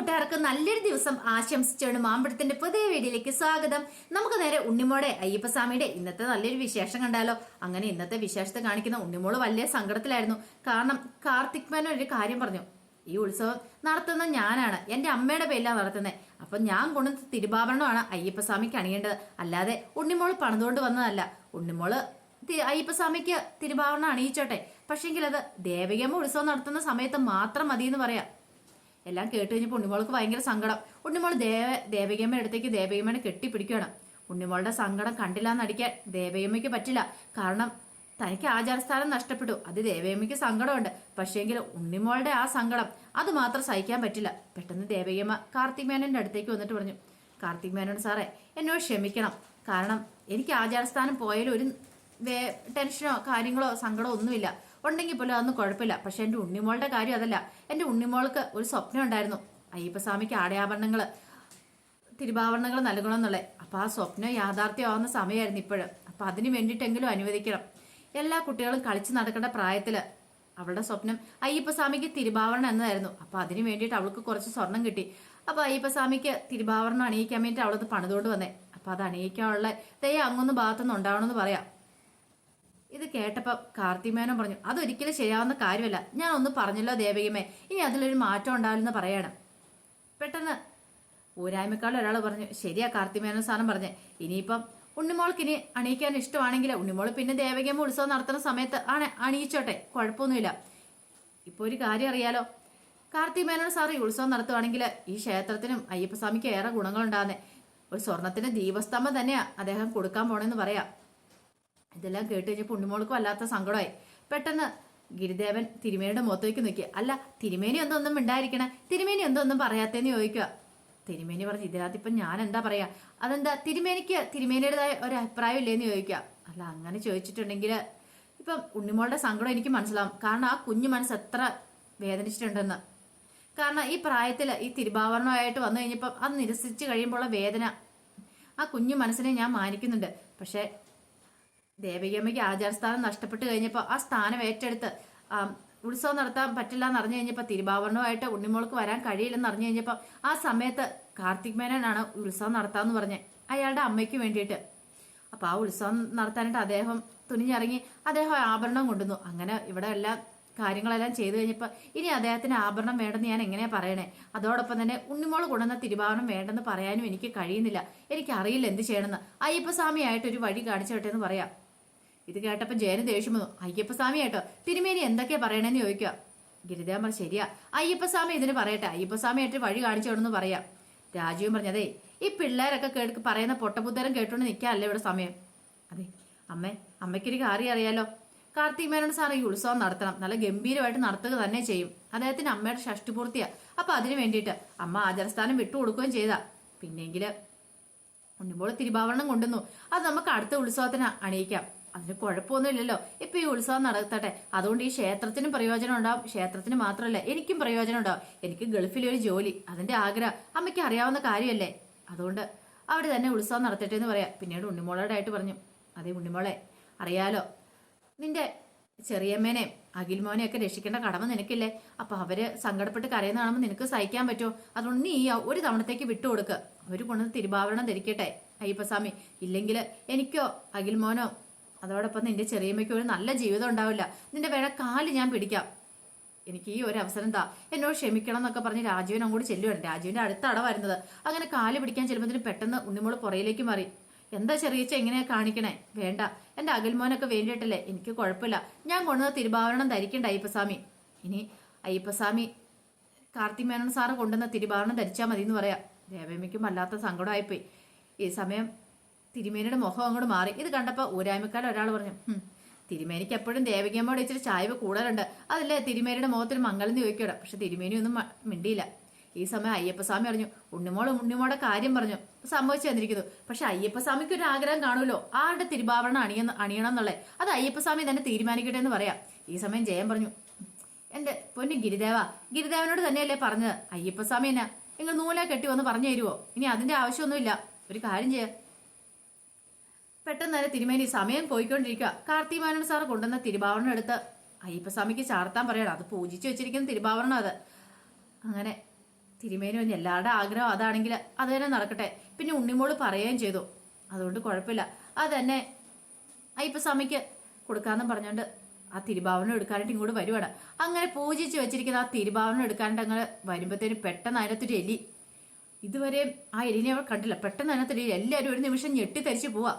കൂട്ടുകാർക്ക് നല്ലൊരു ദിവസം ആശംസിച്ചാണ് മാമ്പഴത്തിന്റെ പുതിയ വീഡിയോയിലേക്ക് സ്വാഗതം. നമുക്ക് നേരെ ഉണ്ണിമോടെ അയ്യപ്പസ്വാമിയുടെ ഇന്നത്തെ നല്ലൊരു വിശേഷം കണ്ടാലോ? അങ്ങനെ ഇന്നത്തെ വിശേഷത്തെ കാണിക്കുന്ന ഉണ്ണിമോൾ വലിയ സങ്കടത്തിലായിരുന്നു. കാരണം കാർത്തിക് മേനോൻ ഒരു കാര്യം പറഞ്ഞു. ഈ ഉത്സവം നടത്തുന്ന ഞാനാണ്. എന്റെ അമ്മയുടെ പേരിലാണ് നടത്തുന്നത് അപ്പൊ ഞാൻ കൊണ്ടുവന്ന തിരുവാഭരണമാണ് അയ്യപ്പസ്വാമിക്ക് അണിയേണ്ടത്. അല്ലാതെ ഉണ്ണിമോൾ പണിതുകൊണ്ട് വന്നതല്ല. ഉണ്ണിമോൾ അയ്യപ്പസ്വാമിക്ക് തിരുവാഭരണം അണിയിച്ചോട്ടെ. പക്ഷെങ്കിൽ അത് ദേവികമ്മ ഉത്സവം നടത്തുന്ന സമയത്ത് മാത്രം മതി എന്ന് പറയാം. എല്ലാം കേട്ട് കഴിഞ്ഞപ്പോൾ ഉണ്ണിമോൾക്ക് ഭയങ്കര സങ്കടം. ഉണ്ണിമോൾ ദേവ ദേവകിയമ്മയുടെ അടുത്തേക്ക് ദേവകിയമ്മനെ കെട്ടിപ്പിടിക്കുകയാണ്. ഉണ്ണിമോളുടെ സങ്കടം കണ്ടില്ല എന്നടിക്കാൻ ദേവയമ്മയ്ക്ക് പറ്റില്ല. കാരണം തനിക്ക് ആചാരസ്ഥാനം നഷ്ടപ്പെട്ടു. അത് ദേവയമ്മയ്ക്ക് സങ്കടമുണ്ട്. പക്ഷേങ്കിൽ ഉണ്ണിമോളുടെ ആ സങ്കടം അത് മാത്രം സഹിക്കാൻ പറ്റില്ല. പെട്ടെന്ന് ദേവയമ്മ കാർത്തിക് മേനോന്റെ അടുത്തേക്ക് വന്നിട്ട് പറഞ്ഞു കാർത്തിക് മേനോൻ സാറേ എന്നോട് ക്ഷമിക്കണം. കാരണം എനിക്ക് ആചാരസ്ഥാനം പോയാലും ഒരു ടെൻഷനോ കാര്യങ്ങളോ സങ്കടമോ ഒന്നുമില്ല. ഉണ്ടെങ്കിൽ പോലും അതൊന്നും കുഴപ്പമില്ല. പക്ഷെ എന്റെ ഉണ്ണിമോളുടെ കാര്യം അതല്ല. എന്റെ ഉണ്ണിമോൾക്ക് ഒരു സ്വപ്നം ഉണ്ടായിരുന്നു. അയ്യപ്പസ്വാമിക്ക് ആടയാഭരണങ്ങൾ തിരുവാഭരണങ്ങൾ നൽകണമെന്നുള്ളത്. അപ്പൊ ആ സ്വപ്നം യാഥാർത്ഥ്യമാവുന്ന സമയമായിരുന്നു ഇപ്പോഴും. അപ്പൊ അതിന് വേണ്ടിയിട്ടെങ്കിലും അനുവദിക്കണം. എല്ലാ കുട്ടികളും കളിച്ചു നടക്കേണ്ട പ്രായത്തിൽ അവളുടെ സ്വപ്നം അയ്യപ്പസ്വാമിക്ക് തിരുവാഭരണം എന്നതായിരുന്നു. അപ്പൊ അതിന് വേണ്ടിയിട്ട് അവൾക്ക് കുറച്ച് സ്വർണം കിട്ടി. അപ്പോൾ അയ്യപ്പസ്വാമിക്ക് തിരുവാഭരണം അണിയിക്കാൻ വേണ്ടിയിട്ട് അവളത് പണിതുകൊണ്ട് വന്നേ. അപ്പൊ അത് അണിയിക്കാനുള്ള ദയ അങ്ങൊന്നും ഭാഗത്തുനിന്ന് ഉണ്ടാവണമെന്ന് പറയാം. ഇത് കേട്ടപ്പോ കാർത്തിമേനോൻ പറഞ്ഞു അതൊരിക്കലും ശരിയാവുന്ന കാര്യമല്ല. ഞാൻ ഒന്ന് പറഞ്ഞല്ലോ ദേവകിമേ ഇനി അതിലൊരു മാറ്റം ഉണ്ടാവില്ലെന്ന് പറയണം. പെട്ടെന്ന് ഊരായ്മക്കാൾ ഒരാൾ പറഞ്ഞു ശരിയാ കാർത്തിമേനോൻ സാധനം പറഞ്ഞേ. ഇനിയിപ്പം ഉണ്ണിമോൾക്ക് ഇനി അണിയിക്കാൻ ഇഷ്ടമാണെങ്കിൽ ഉണ്ണിമോൾ പിന്നെ ദേവകിയമ്മ ഉത്സവം നടത്തുന്ന സമയത്ത് ആണ് അണിയിച്ചോട്ടെ. കുഴപ്പമൊന്നുമില്ല. ഇപ്പൊ ഒരു കാര്യം അറിയാലോ. കാർത്തിമേനോൻ സാർ ഈ ഉത്സവം നടത്തുവാണെങ്കിൽ ഈ ക്ഷേത്രത്തിനും അയ്യപ്പസ്വാമിക്ക് ഏറെ ഗുണങ്ങളുണ്ടാകുന്നേ ഒരു സ്വർണത്തിന്റെ ദീപസ്തംഭം തന്നെയാ അദ്ദേഹം കൊടുക്കാൻ പോണെന്ന് പറയാം. ഇതെല്ലാം കേട്ട് കഴിഞ്ഞപ്പോൾ ഉണ്ണിമോൾക്ക് വല്ലാത്ത സങ്കടമായി. പെട്ടെന്ന് ഗിരിദേവൻ തിരുമേനിയുടെ മുഖത്തേക്ക് നോക്കി. അല്ല തിരുമേനി എന്തൊന്നും ഉണ്ടായിരിക്കണ തിരുമേനി എന്തൊന്നും പറയാത്തേന്ന് ചോദിക്കുക തിരുമേനി പറഞ്ഞു ഇതിനകത്ത് ഇപ്പം ഞാൻ എന്താ പറയാ? അതെന്താ? തിരുമേനിക്ക് തിരുമേനിയുടേതായ ഒരു അഭിപ്രായം ഇല്ലേന്ന് ചോദിക്കുക അല്ല അങ്ങനെ ചോദിച്ചിട്ടുണ്ടെങ്കിൽ ഇപ്പം ഉണ്ണിമോളുടെ സങ്കടം എനിക്ക് മനസ്സിലാവും. കാരണം ആ കുഞ്ഞു മനസ്സ് എത്ര വേദനിച്ചിട്ടുണ്ടെന്ന്. കാരണം ഈ പ്രായത്തിൽ ഈ തിരുഭാവരണമായിട്ട് വന്നു കഴിഞ്ഞപ്പം അത് നിരസിച്ച് കഴിയുമ്പോഴുള്ള വേദന ആ കുഞ്ഞു മനസ്സിനെ ഞാൻ മാനിക്കുന്നുണ്ട്. പക്ഷേ ദേവികമ്മയ്ക്ക് ആചാരസ്ഥാനം നഷ്ടപ്പെട്ട് കഴിഞ്ഞപ്പോൾ ആ സ്ഥാനം ഏറ്റെടുത്ത് ഉത്സവം നടത്താൻ പറ്റില്ല എന്ന് അറിഞ്ഞു കഴിഞ്ഞപ്പോൾ തിരുവാവരണവുമായിട്ട് ഉണ്ണിമോൾക്ക് വരാൻ കഴിയില്ലെന്ന് അറിഞ്ഞു കഴിഞ്ഞപ്പോൾ ആ സമയത്ത് കാർത്തിക് മേനനാണ് ഉത്സവം നടത്താമെന്ന് പറഞ്ഞ് അയാളുടെ അമ്മയ്ക്ക് വേണ്ടിയിട്ട്. അപ്പോൾ ആ ഉത്സവം നടത്താനായിട്ട് അദ്ദേഹം തുനിഞ്ഞിറങ്ങി അദ്ദേഹം ആഭരണം കൊണ്ടുവന്നു. അങ്ങനെ ഇവിടെ എല്ലാം കാര്യങ്ങളെല്ലാം ചെയ്തു കഴിഞ്ഞപ്പോൾ ഇനി അദ്ദേഹത്തിന് ആഭരണം വേണ്ടെന്ന് ഞാൻ എങ്ങനെയാണ് പറയണേ? അതോടൊപ്പം തന്നെ ഉണ്ണിമോൾ കൊണ്ടുവന്ന തിരുവാഭരണം വേണ്ടെന്ന് പറയാനും എനിക്ക് കഴിയുന്നില്ല. എനിക്കറിയില്ല എന്ത് ചെയ്യണമെന്ന്. അയ്യപ്പസ്വാമിയായിട്ടൊരു വഴി കാണിച്ചു വിട്ടെ എന്ന് പറയാം. ഇത് കേട്ടപ്പോൾ ജയന് ദേഷ്യം വന്നു. അയ്യപ്പസ്വാമി കേട്ടോ തിരുമേനി എന്തൊക്കെയാ പറയണേന്ന് ചോദിക്കുക ഗിരിദേവൻ പറഞ്ഞു ശരിയാ. അയ്യപ്പസ്വാമി ഇതിന് പറയട്ടെ. അയ്യപ്പസ്വാമി ആയിട്ട് വഴി കാണിച്ചു വിടുന്നു പറയാം. രാജീവൻ പറഞ്ഞതേ ഈ പിള്ളേരൊക്കെ കേൾക്ക് പറയുന്ന പൊട്ടബുദ്ധരം കേട്ടോണ്ട് നിൽക്കാല്ലേ ഇവിടെ സമയം? അതെ അമ്മേ അമ്മയ്ക്കൊരു കാര്യം അറിയാലോ. കാർത്തിക് മേനോൻ സാർ ഈ ഉത്സവം നടത്തണം. നല്ല ഗംഭീരമായിട്ട് നടത്തുക തന്നെ ചെയ്യും. അദ്ദേഹത്തിന് അമ്മയുടെ ഷഷ്ടിപൂർത്തിയാ അപ്പൊ അതിനു വേണ്ടിയിട്ട് അമ്മ ആചാരസ്ഥാനം വിട്ടുകൊടുക്കുകയും ചെയ്താ. പിന്നെങ്കിൽ ഉണ്ണിമോൾ തിരുവാഭരണം കൊണ്ടുവന്നു. അത് നമുക്ക് അടുത്ത ഉത്സവത്തിന് അണിയിക്കാം. അതിന് കുഴപ്പമൊന്നുമില്ലല്ലോ. ഇപ്പൊ ഈ ഉത്സവം നടത്തട്ടെ. അതുകൊണ്ട് ഈ ക്ഷേത്രത്തിനും പ്രയോജനം ഉണ്ടാവും. ക്ഷേത്രത്തിന് മാത്രമല്ല എനിക്കും പ്രയോജനം ഉണ്ടാവും. എനിക്ക് ഗൾഫിലെ ഒരു ജോലി അതിന്റെ ആഗ്രഹം. അമ്മയ്ക്ക് അറിയാവുന്ന കാര്യമല്ലേ? അതുകൊണ്ട് അവിടെ തന്നെ ഉത്സവം നടത്തട്ടെ എന്ന് പറയാം. പിന്നീട് ഉണ്ണിമോളോടെ ആയിട്ട് പറഞ്ഞു അതേ ഉണ്ണിമോളെ അറിയാലോ? നിന്റെ ചെറിയമ്മേനെയും അഖിൽമോനെയും ഒക്കെ രക്ഷിക്കേണ്ട കടമ നിനക്കില്ലേ? അപ്പൊ അവർ സങ്കടപ്പെട്ട് കരയുന്ന കാണുമ്പോൾ നിനക്ക് സഹിക്കാൻ പറ്റുമോ? അതുകൊണ്ട് നീ ഒരു തവണത്തേക്ക് വിട്ടുകൊടുക്കുക അവർ കൊണ്ടുവന്ന് തിരുവാവരണം ധരിക്കട്ടെ അയ്യപ്പസ്വാമി. ഇല്ലെങ്കിൽ എനിക്കോ അഖിൽമോനോ അതോടൊപ്പം നിന്റെ ചെറിയമ്മയ്ക്ക് ഒരു നല്ല ജീവിതം ഉണ്ടാവില്ല. നിന്റെ വേറെ കാൽ ഞാൻ പിടിക്കാം. എനിക്ക് ഈ ഒരു അവസരം താ. എന്നോട് ക്ഷമിക്കണം എന്നൊക്കെ പറഞ്ഞ് രാജുവിനും അങ്ങോട്ട് ചെല്ലുവാണ്. രാജുവിന്റെ അടുത്ത അട വരുന്നത്. അങ്ങനെ കാൽ പിടിക്കാൻ ചെല്ലുമ്പോൾ പെട്ടെന്ന് ഉണ്ണിമോൾ പുറയിലേക്ക് മാറി. എന്താ ചെറിയച്ച എങ്ങനെയാ കാണിക്കണേ? വേണ്ട. എന്റെ അകൽമോനൊക്കെ വേണ്ടിയിട്ടല്ലേ? എനിക്ക് കുഴപ്പമില്ല. ഞാൻ കൊണ്ടുവന്ന തിരുഭാവരണം ധരിക്കണ്ട അയ്യപ്പസ്വാമി. ഇനി അയ്യപ്പസ്വാമി കാർത്തിമേനോൻ സാറ് കൊണ്ടുവന്ന തിരുഭാവരണം ധരിച്ചാൽ മതി എന്ന് പറയാം. ദേവമ്മയ്ക്കും വല്ലാത്ത സങ്കടമായിപ്പോയി. ഈ സമയം തിരുമേനിയുടെ മുഖം അങ്ങോട്ട് മാറി. ഇത് കണ്ടപ്പോൾ ഊരായ്മക്കാരൻ ഒരാൾ പറഞ്ഞു "ഹും, തിരുമേനിക്ക് എപ്പോഴും ദേവകിയമ്മയോട് ഇച്ചിരി ചായവ് കൂടുതലുണ്ട്. അതല്ലേ തിരുമേനിയുടെ മുഖത്തിന് മംഗളം ചോദിക്കട പക്ഷെ തിരുമേനി ഒന്നും മിണ്ടിയില്ല. ഈ സമയം അയ്യപ്പസ്വാമി പറഞ്ഞു ഉണ്ണിമോൾ ഉണ്ണിമോടെ കാര്യം പറഞ്ഞു. സംഭവിച്ചു തന്നിരിക്കുന്നു പക്ഷെ അയ്യപ്പസ്വാമിക്ക് ഒരു ആഗ്രഹം കാണുമല്ലോ. ആരുടെ തിരുവാഭരണം അണിയെന്ന് അണിയണം എന്നുള്ളത് അത് അയ്യപ്പസ്വാമി തന്നെ തീരുമാനിക്കട്ടെ എന്ന് പറയാം. ഈ സമയം ജയൻ പറഞ്ഞു. എന്റെ പൊന്നു ഗിരിദേവ ഗിരിദേവനോട് തന്നെയല്ലേ പറഞ്ഞത്? അയ്യപ്പസ്വാമി എന്നാ? നിങ്ങൾ നൂലാ കെട്ടി വന്ന് പറഞ്ഞു തരുമോ ഇനി അതിന്റെ ആവശ്യമൊന്നുമില്ല. ഒരു കാര്യം ചെയ്യാം. പെട്ടെന്ന് തന്നെ തിരുമേനി സമയം പോയിക്കൊണ്ടിരിക്കുക. കാർത്തിമാനൻ സാർ കൊണ്ടുവന്ന തിരുഭാവണം എടുത്ത് അയ്യപ്പസ്വാമിക്ക് ചാർത്താൻ പറയണം. അത് പൂജിച്ചു വെച്ചിരിക്കുന്ന തിരുഭാവണം അത്. അങ്ങനെ തിരുമേനി പറഞ്ഞു എല്ലാവരുടെ ആഗ്രഹം അതാണെങ്കിൽ അത് തന്നെ നടക്കട്ടെ. പിന്നെ ഉണ്ണിമോൾ പറയുകയും ചെയ്തു അതുകൊണ്ട് കുഴപ്പമില്ല. അത് തന്നെ അയ്യപ്പസ്വാമിക്ക് കൊടുക്കാമെന്ന് പറഞ്ഞുകൊണ്ട് ആ തിരുഭാവനം എടുക്കാനായിട്ട് ഇങ്ങോട്ട് വരുവാണ്. അങ്ങനെ പൂജിച്ച് വെച്ചിരിക്കുന്ന ആ തിരുഭാവനം എടുക്കാനായിട്ട് അങ്ങനെ വരുമ്പോഴത്തേനും പെട്ടെന്ന് അതിനകത്തൊരു എലി. ഇതുവരെയും ആ എലിനെ അവൾ കണ്ടില്ല. പെട്ടെന്ന് അതിനകത്തൊരു എലി എല്ലാവരും ഒരു നിമിഷം ഞെട്ടിത്തരിച്ച് പോവാ.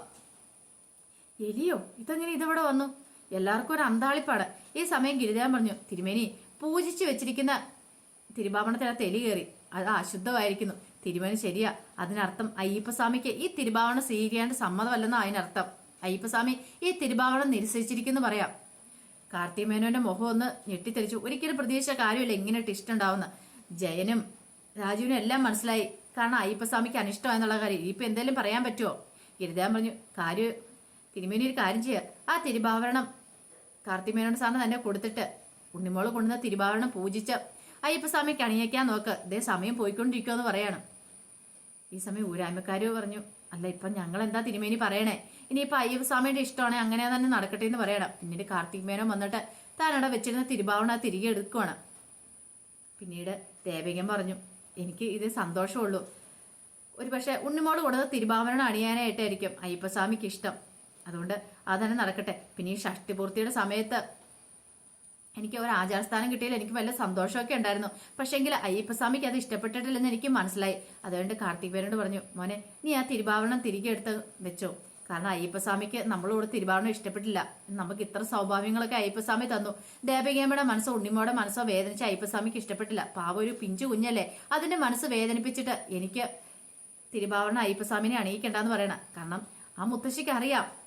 എലിയോ ഇതങ്ങനെ ഇതിവിടെ വന്നു? എല്ലാവർക്കും ഒരു അന്താളിപ്പാണ് ഈ സമയം ഗിരിജാൻ പറഞ്ഞു തിരുമേനി പൂജിച്ചു വെച്ചിരിക്കുന്ന തിരുഭാവണത്തിനകത്ത് എലി കയറി. അത് അശുദ്ധമായിരിക്കുന്നു. തിരുമേനി ശരിയാ. അതിനർത്ഥം അയ്യപ്പസ്വാമിക്ക് ഈ തിരുഭാവണം സ്വീകരിക്കാണ്ട് സമ്മതമല്ലെന്ന് അതിനർത്ഥം. അയ്യപ്പസ്വാമി ഈ തിരുഭാവണം നിരസിച്ചിരിക്കുന്നു പറയാം. കാർത്തിക് മേനോന്റെ മുഖം ഒന്ന് ഞെട്ടിത്തെറിച്ചു. ഒരിക്കലും പ്രതീക്ഷിച്ച കാര്യമില്ല. ഇങ്ങനെ ടിസ്റ്റ് ജയനും രാജുവിനും എല്ലാം മനസ്സിലായി. കാരണം അയ്യപ്പസ്വാമിക്ക് അനിഷ്ടമായെന്നുള്ള കാര്യം. ഇപ്പൊ എന്തെങ്കിലും പറയാൻ പറ്റുമോ ഗിരിജാൻ പറഞ്ഞു കാര്യം തിരുമേനി ഒരു കാര്യം ചെയ്യുക ആ തിരുഭാവരണം. കാർത്തിമേനോട് സാറിന് തന്നെ കൊടുത്തിട്ട്. ഉണ്ണിമോൾ കൊണ്ടുവന്ന തിരുഭാവരണം പൂജിച്ച്. അയ്യപ്പസ്വാമിക്ക് കണിയേക്കാൻ നോക്ക്. ഇതേ സമയം പോയിക്കൊണ്ടിരിക്കുമെന്ന് പറയാണ്. ഈ സമയം ഊരായ്മക്കാര് പറഞ്ഞു. അല്ല ഇപ്പൊ ഞങ്ങൾ എന്താ തിരുമേനി പറയണേ? ഇനിയിപ്പൊ അയ്യപ്പസ്വാമിയുടെ ഇഷ്ടമാണ് അങ്ങനെ തന്നെ നടക്കട്ടെ എന്ന് പറയണം. പിന്നീട് കാർത്തിക് മേനോ വന്നിട്ട് താനവിടെ വെച്ചിരുന്ന തിരുഭാവണ തിരികെ എടുക്കുവാണ്. പിന്നീട് ദേവികൻ പറഞ്ഞു. എനിക്ക് ഇത് സന്തോഷമുള്ളൂ. ഒരു പക്ഷെ ഉണ്ണിമോൾ കൊടുത്ത തിരുഭാവനം അണിയാനായിട്ടായിരിക്കും അയ്യപ്പസ്വാമിക്ക് ഇഷ്ടം. അതുകൊണ്ട് അതന്നെ തന്നെ നടക്കട്ടെ. പിന്നെ ഈ ഷഷ്ടിപൂർത്തിയുടെ സമയത്ത് എനിക്ക് ഒരു ആചാരസ്ഥാനം കിട്ടിയാൽ എനിക്ക് വല്ല സന്തോഷമൊക്കെ ഉണ്ടായിരുന്നു. പക്ഷേങ്കിൽ അയ്യപ്പസ്വാമിക്ക് അത് ഇഷ്ടപ്പെട്ടിട്ടില്ലെന്ന് എനിക്ക് മനസ്സിലായി. അതുകൊണ്ട് കാർത്തിക് പേരോട് പറഞ്ഞു മോനെ നീ ആ തിരുഭാവണം തിരികെ എടുത്ത് വെച്ചോ. കാരണം അയ്യപ്പസ്വാമിക്ക് നമ്മളോട് തിരുഭാവണം ഇഷ്ടപ്പെട്ടില്ല. നമുക്ക് ഇത്ര സൗഭാഗ്യങ്ങളൊക്കെ അയ്യപ്പസ്വാമി തന്നു. ദേവകേമയുടെ മനസ്സോ ഉണ്ണിമോടെ മനസ്സോ വേദനിച്ച് അയ്യപ്പസ്വാമിക്ക് ഇഷ്ടപ്പെട്ടില്ല. പാവ ഒരു പിഞ്ചു കുഞ്ഞല്ലേ. അതിന്റെ മനസ്സ് വേദനിപ്പിച്ചിട്ട് എനിക്ക് തിരുഭാവണ അയ്യപ്പസ്വാമിനെ അണിയിക്കണ്ടെന്ന് പറയണം. കാരണം ആ മുത്തശ്ശിക്ക് അറിയാം.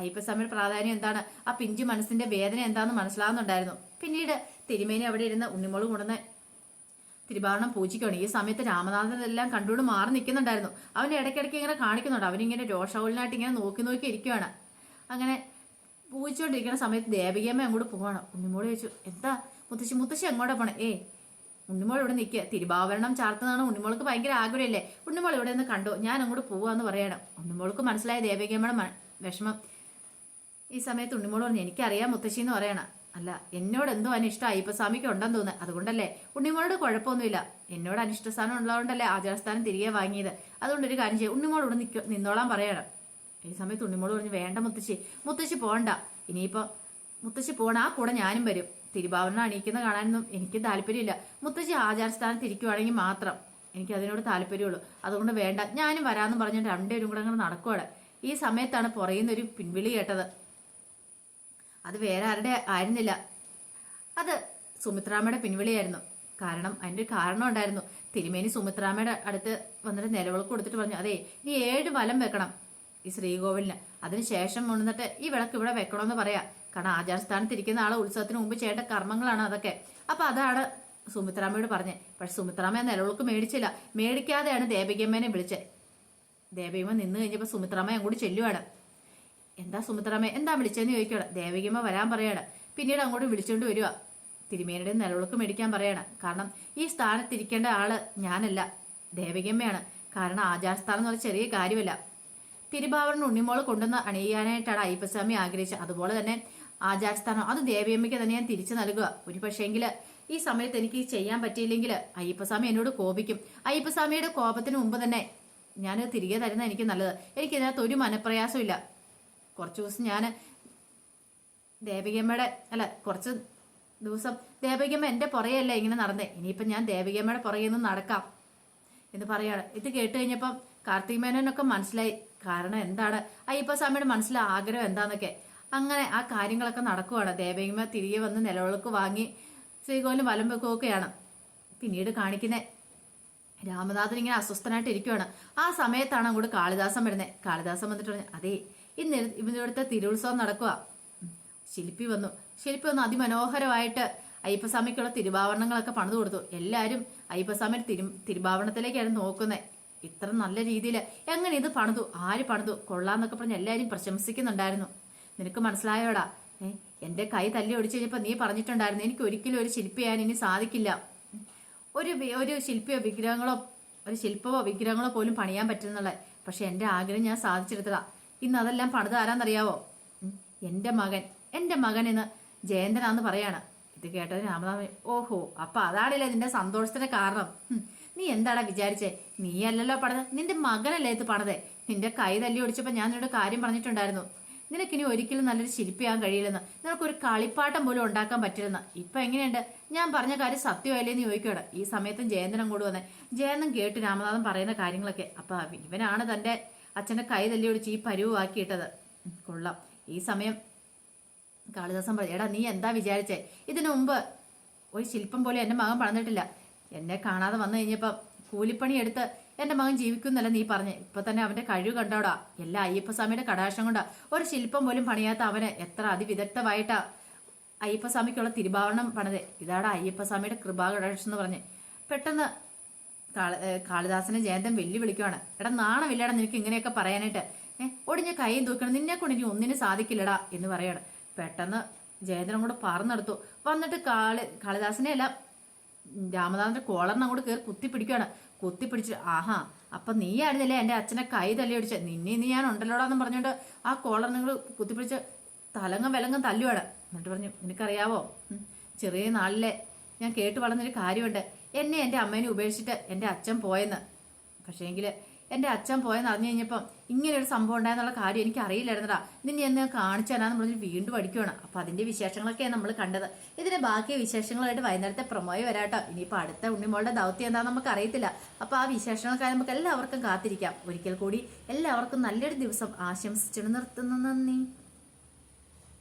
അയ്യപ്പസ്വാമിയുടെ പ്രാധാന്യം എന്താണ്? ആ പിഞ്ചു മനസ്സിന്റെ വേദന എന്താണെന്ന് മനസ്സിലാവുന്നുണ്ടായിരുന്നു. പിന്നീട് തിരുമേനി അവിടെ ഇരുന്ന് ഉണ്ണിമോൾ കൊണ്ടുവന്ന് തിരുവാരണം പൂജിക്കുകയാണ്. ഈ സമയത്ത് രാമനാഥൻ എല്ലാം കണ്ടുകൊണ്ട് മാറി നിൽക്കുന്നുണ്ടായിരുന്നു. അവനെ ഇടയ്ക്കിടയ്ക്ക് ഇങ്ങനെ കാണിക്കുന്നുണ്ട്. അവനിങ്ങനെ രോഷാവുലിനായിട്ട് ഇങ്ങനെ നോക്കി നോക്കി ഇരിക്കുകയാണ് അങ്ങനെ പൂജിച്ചുകൊണ്ടിരിക്കുന്ന സമയത്ത് ദേവികമ്മ അങ്ങോട്ട് പോവാണ്. ഉണ്ണിമോൾ ചോദിച്ചു എന്താ മുത്തശ്ശി മുത്തശ്ശി അങ്ങോട്ടാ പോണേ? ഏ ഉണ്ണിമോൾ ഇവിടെ നിൽക്കുക തിരുവാഭരണം ചാർത്തുന്നതാണ് ഉണ്ണിമോൾക്ക് ഭയങ്കര ആഗ്രഹമല്ലേ? ഉണ്ണിമോൾ ഇവിടെ നിന്ന് കണ്ടു. ഞാൻ അങ്ങോട്ട് പോവാന്ന് പറയണം. ഉണ്ണിമോൾക്ക് മനസ്സിലായ ദേവികമ്മയുടെ വിഷമം. ഈ സമയത്ത് ഉണ്ണിമോൾ പറഞ്ഞു എനിക്കറിയാം മുത്തശ്ശി എന്ന് പറയണ. അല്ല എന്നോട് എന്തോ അനിഷ്ടം അയ്യപ്പസ്വാമിക്ക് ഉണ്ടെന്ന് തോന്നുന്നു. അതുകൊണ്ടല്ലേ ഉണ്ണിമോളോട് കുഴപ്പമൊന്നുമില്ല. എന്നോട് അനിഷ്ടസ്ഥാനം ഉള്ളതുകൊണ്ടല്ലേ ആചാരസ്ഥാനം തിരികെ വാങ്ങിയത്. അതുകൊണ്ട് ഒരു കാര്യം ചെയ്യും ഉണ്ണിമോൾ ഇവിടെ നിൽക്ക നിന്നോളാൻ പറയണം. ഈ സമയത്ത് ഉണ്ണിമോൾ പറഞ്ഞു വേണ്ട മുത്തശ്ശി മുത്തശ്ശി പോകണ്ട ഇനിയിപ്പോ മുത്തശ്ശി പോണ ആ കൂടെ ഞാനും വരും. തിരുഭാവന അണിയിക്കുന്ന കാണാനൊന്നും എനിക്ക് താല്പര്യമില്ല. മുത്തശ്ശി ആചാരസ്ഥാനം തിരിക്കുവാണെങ്കിൽ മാത്രം എനിക്ക് അതിനോട് താല്പര്യമുള്ളൂ. അതുകൊണ്ട് വേണ്ട ഞാനും വരാമെന്ന് പറഞ്ഞിട്ട് രണ്ടുപേരും കൂടെ അങ്ങനെ നടക്കുവാണ്. ഈ സമയത്താണ് പുറയുന്നൊരു പിൻവിളി കേട്ടത്. അത് വേറെ ആരുടെ ആയിരുന്നില്ല. അത് സുമിത്രാമ്മയുടെ പിൻവിളിയായിരുന്നു. കാരണം അതിന്റെ കാരണം ഉണ്ടായിരുന്നു. തിരുമേനി സുമിത്രാമ്മയുടെ അടുത്ത് വന്നിട്ട് നിലവിളക്ക് കൊടുത്തിട്ട് പറഞ്ഞു അതെ ഇനി ഏഴ് വലം വെക്കണം ഈ ശ്രീകോവിലിന്. അതിനുശേഷം കൊണ്ടുവന്നിട്ട് ഈ വിളക്ക് ഇവിടെ വെക്കണമെന്ന് പറയാം. കാരണം ആചാരസ്ഥാനത്ത് ഇരിക്കുന്ന ആളെ ഉത്സവത്തിന് മുമ്പ് ചെയ്യേണ്ട കർമ്മങ്ങളാണ് അതൊക്കെ. അപ്പം അതാണ് സുമിത്രാമ്മയോട് പറഞ്ഞത് പക്ഷെ സുമിത്രാമ്മ നിലവിളക്ക് മേടിച്ചില്ല. മേടിക്കാതെയാണ് ദേവികമ്മേനെ വിളിച്ചത് ദേവികമ്മ നിന്ന് കഴിഞ്ഞപ്പോൾ സുമിത്രാമ്മ അങ്ങോട്ട് ചെല്ലുവാണ്. എന്താ സുമിത്രമ്മേ എന്താ വിളിച്ചതെന്ന് ചോദിക്കണം ദേവികമ്മ വരാൻ പറയണം പിന്നീട് അങ്ങോട്ട് വിളിച്ചുകൊണ്ട് വരിക തിരുമേനിയുടെ നിലവിളക്ക് മേടിക്കാൻ പറയണം കാരണം ഈ സ്ഥാനത്തിരിക്കേണ്ട ആൾ ഞാനല്ല ദേവികമ്മയാണ് കാരണം ആചാരസ്ഥാനം എന്ന് പറഞ്ഞ ചെറിയ കാര്യമല്ല. തിരുഭാവറിന് ഉണ്ണിമോൾ കൊണ്ടുവന്ന് അണിയാനായിട്ടാണ് അയ്യപ്പസ്വാമി ആഗ്രഹിച്ചത്. അതുപോലെ തന്നെ ആചാരസ്ഥാനം അത് ദേവിയമ്മയ്ക്ക് തന്നെ ഞാൻ തിരിച്ചു നൽകുക ഒരു പക്ഷേങ്കിൽ ഈ സമയത്ത് എനിക്ക് ചെയ്യാൻ പറ്റിയില്ലെങ്കിൽ അയ്യപ്പസ്വാമി എന്നോട് കോപിക്കും. അയ്യപ്പസ്വാമിയുടെ കോപത്തിന് മുമ്പ് തന്നെ ഞാൻ തിരികെ തരുന്ന എനിക്ക് നല്ലത്. എനിക്കിതിനകത്ത് ഒരു മനപ്രയാസമില്ല കുറച്ച് ദിവസം ഞാൻ ദേവികമ്മയുടെ അല്ല കുറച്ച് ദിവസം ദേവികമ്മ എന്റെ പുറകെയല്ല ഇങ്ങനെ നടന്നേ. ഇനിയിപ്പം ഞാൻ ദേവികമ്മയുടെ പുറകെ നിന്ന് നടക്കാം എന്ന് പറയാണ് ഇത് കേട്ട് കഴിഞ്ഞപ്പം കാർത്തിക് മേനോനൊക്കെ മനസ്സിലായി. കാരണം എന്താണ്? അയ്യപ്പസ്വാമിയുടെ മനസ്സിലെ ആഗ്രഹം എന്താന്നൊക്കെ. അങ്ങനെ ആ കാര്യങ്ങളൊക്കെ നടക്കുവാണ്. ദേവികമ്മ തിരികെ വന്ന് നിലവിളക്ക് വാങ്ങി ശ്രീകോലും വലം വെക്കുകയൊക്കെയാണ് പിന്നീട് കാണിക്കുന്നത് രാമനാഥൻ ഇങ്ങനെ അസ്വസ്ഥനായിട്ട് ഇരിക്കുവാണ് ആ സമയത്താണ് അങ്ങോട്ട് കാളിദാസം വരുന്നത് കാളിദാസം വന്നിട്ട് പറഞ്ഞു അതെ ഇന്ന് ഇവിടുത്തെ തിരുത്സവം നടക്കുക ശില്പി വന്നു. ശില്പി വന്നു അതിമനോഹരമായിട്ട് അയ്യപ്പസ്വാമിക്കുള്ള തിരുവാവരണങ്ങളൊക്കെ പണിതു കൊടുത്തു. എല്ലാവരും അയ്യപ്പസ്വാമി തിരു തിരുവാഭരണത്തിലേക്കാണ് നോക്കുന്നത് ഇത്ര നല്ല രീതിയിൽ എങ്ങനെ ഇത് പണിതു? ആര് പണിതു? കൊള്ളാന്നൊക്കെ പറഞ്ഞ് എല്ലാവരും പ്രശംസിക്കുന്നുണ്ടായിരുന്നു. നിനക്ക് മനസ്സിലായോടാ? എന്റെ കൈ തല്ലി ഒടിച്ചു കഴിഞ്ഞപ്പോൾ നീ പറഞ്ഞിട്ടുണ്ടായിരുന്നു എനിക്ക് ഒരിക്കലും ഒരു ശില്പിയാൻ ഇനി സാധിക്കില്ല. ഒരു ഒരു ശില്പിയോ വിഗ്രഹങ്ങളോ ഒരു ശില്പമോ വിഗ്രഹങ്ങളോ പോലും പണിയാൻ പറ്റുന്നുള്ള പക്ഷെ എന്റെ ആഗ്രഹം ഞാൻ സാധിച്ചെടുത്തതാ ഇന്ന് അതെല്ലാം പണിത് ആരാന്നറിയാവോ എന്റെ മകൻ എന്റെ മകൻ എന്ന് ജയന്തനാന്ന് പറയാണ്. ഇത് കേട്ടത് രാമനാമൻ ഓഹോ അപ്പൊ അതാണല്ലേ നിന്റെ സന്തോഷത്തിന്റെ കാരണം. നീ എന്താടാ വിചാരിച്ചേ? നീ അല്ലല്ലോ പണത്. നിന്റെ മകനല്ലേ ഇത് പണതെ? നിന്റെ കൈ തല്ലി ഓടിച്ചപ്പോ ഞാൻ നിന്നോട് കാര്യം പറഞ്ഞിട്ടുണ്ടായിരുന്നു. നിനക്കിനി ഒരിക്കലും നല്ലൊരു ശില്പിയാൻ കഴിയില്ലെന്ന്. നിനക്കൊരു കളിപ്പാട്ടം പോലും ഉണ്ടാക്കാൻ പറ്റില്ലെന്ന്. ഇപ്പൊ എങ്ങനെയുണ്ട്? ഞാൻ പറഞ്ഞ കാര്യം സത്യമല്ലേ എന്ന് ചോദിക്കോടെ ഈ സമയത്തും ജയന്തനം കൂടെ വന്നേ ജയന്തൻ കേട്ട് രാമനാഥൻ പറയുന്ന കാര്യങ്ങളൊക്കെ. അപ്പൊ ഇവനാണ് തന്റെ അച്ഛന്റെ കൈ തല്ലി ഒടിച്ച് ഈ പരുവാക്കിയിട്ടത്. കൊള്ളാം. ഈ സമയം കാളിദാസൻ പറഞ്ഞു എടാ നീ എന്താ വിചാരിച്ചേ? ഇതിനു മുമ്പ് ഒരു ശില്പം പോലെ എന്റെ മകൻ പറഞ്ഞിട്ടില്ല. എന്നെ കാണാതെ വന്നു കഴിഞ്ഞപ്പം കൂലിപ്പണി എടുത്ത് എന്റെ മകൻ ജീവിക്കുന്നല്ല നീ പറഞ്ഞു? ഇപ്പൊ തന്നെ അവന്റെ കഴിവ് കണ്ടോടാ. എല്ലാ അയ്യപ്പസ്വാമിയുടെ കടാക്ഷം കൊണ്ടാ ഒരു ശില്പം പോലും പണിയാത്ത അവനെ എത്ര അതിവിദഗ്ധമായിട്ടാ അയ്യപ്പസ്വാമിക്കുള്ള തിരുഭാവണം പണിത്. ഇതാടാ അയ്യപ്പസ്വാമിയുടെ കൃപാകടാക്ഷം എന്ന് പറഞ്ഞ്. പെട്ടെന്ന് കാളിദാസനെ ജയന്തൻ വെല്ലുവിളിക്കുവാണ്. എടാ നാണമില്ലടാ നിനക്ക് ഇങ്ങനെയൊക്കെ പറയാനായിട്ട്. ഏഹ് ഒടിഞ്ഞ കൈയും തൂക്കണം. നിന്നെ കൊണ്ട് ഇനി ഒന്നിനും സാധിക്കില്ലടാ എന്ന് പറയാണ്. പെട്ടെന്ന് ജയന്തൻ അങ്ങോട്ട് പറന്നെടുത്തു. വന്നിട്ട് കാളി കാളിദാസനെ അല്ല രാമദാസന്റെ കോളറിന് അങ്ങോട്ട് കയറി കുത്തിപ്പിടിക്കുകയാണ് കുത്തിപ്പിടിച്ച് ആഹാ അപ്പൊ നീ ആയിരുന്നില്ലേ എന്റെ അച്ഛനെ കൈ തല്ലിയൊടിച്ച്? നിന്നെ നീ ഞാൻ ഉണ്ടല്ലോടാന്ന് പറഞ്ഞോണ്ട് ആ കോളർ നിങ്ങൾ കുത്തിപ്പിടിച്ച് തലങ്ങും വിലങ്ങും തല്ലുവാണ്. എന്നിട്ട് പറഞ്ഞു നിനക്കറിയാവോ? ചെറിയ നാളിലെ ഞാൻ കേട്ട് വളർന്നൊരു കാര്യമുണ്ട്. എന്നെ എന്റെ അമ്മേനെ ഉപേക്ഷിച്ചിട്ട് എന്റെ അച്ഛൻ പോയെന്ന്. പക്ഷേങ്കിൽ എന്റെ അച്ഛൻ പോയെന്ന് അറിഞ്ഞു കഴിഞ്ഞപ്പം ഇങ്ങനെ ഒരു സംഭവം ഉണ്ടായെന്നുള്ള കാര്യം എനിക്ക് അറിയില്ലായിരുന്നടാ. നിന്നെ എന്ന് കാണിച്ചു തരാന്ന് പറഞ്ഞ് വീണ്ടും പഠിക്കുകയാണ് അപ്പോൾ അതിന്റെ വിശേഷങ്ങളൊക്കെയാണ് നമ്മൾ കണ്ടത്. ഇതിന്റെ ബാക്കി വിശേഷങ്ങളായിട്ട് വൈകുന്നേരത്തെ പ്രൊമോയി വരാട്ടോ. ഇനിയിപ്പോൾ അടുത്ത ഉണ്ണിമോളുടെ ദൗത്യം എന്താണെന്ന് നമുക്ക് അറിയത്തില്ല. അപ്പോൾ ആ വിശേഷങ്ങൾക്കായി നമുക്ക് എല്ലാവർക്കും കാത്തിരിക്കാം. ഒരിക്കൽ കൂടി എല്ലാവർക്കും നല്ലൊരു ദിവസം ആശംസിച്ചു നിർത്തുന്നു. നന്ദി.